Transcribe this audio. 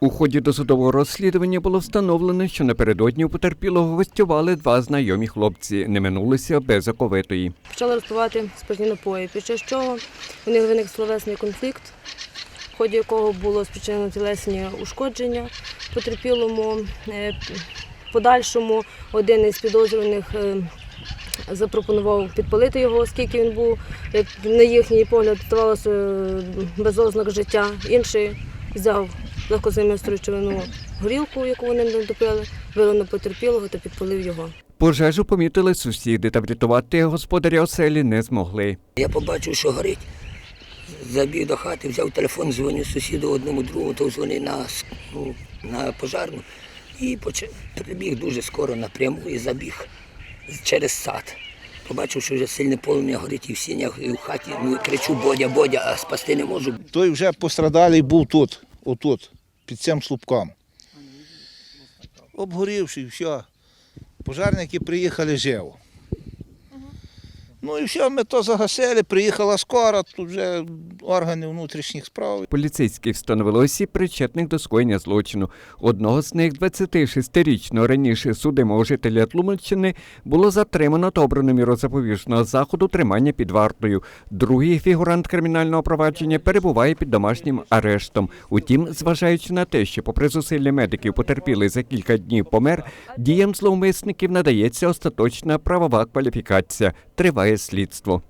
У ході досудового розслідування було встановлено, що напередодні у потерпілого гостювали два знайомі хлопці, не минулися без оковитої. Почали розпивати спиртні напої, під час чого у них виник словесний конфлікт, в ході якого було спричинено тілесні ушкодження потерпілому. Е, Подальшому один із підозрюваних е, запропонував підпалити його, оскільки він був, як на їхній погляд, здавалося е, без ознак життя. Інший взяв легкозаймисту речовину горілку, яку вони не допили, вилив на потерпілого та підпалив його. Пожежу помітили сусіди та врятувати господаря оселі не змогли. Я побачив, що горить. Забіг до хати, взяв телефон, дзвонив сусіду одному другому, то дзвонив на, ну, на пожарну. І почав, прибіг дуже скоро напряму і забіг через сад. Побачив, що вже сильне полум'я горить і в сінях, і в хаті. Ну, кричу Бодя, Бодя, а спасти не можу. Той вже пострадалий був тут, отут, під цим слупком. Обгорівши, все. Пожарники приїхали живо. Ну і все, ми то загасили, приїхала скоро, тут вже органи внутрішніх справ. Поліцейські встановили осіб причетних до скоєння злочину. Одного з них, 26-річного раніше судимого жителя Тлумаччини, було затримано та обрано міру запобіжного заходу тримання під вартою. Другий фігурант кримінального провадження перебуває під домашнім арештом. Утім, зважаючи на те, що попри зусилля медиків потерпілий за кілька днів помер, діям зловмисників надається остаточна правова кваліфікація. Триває слідство.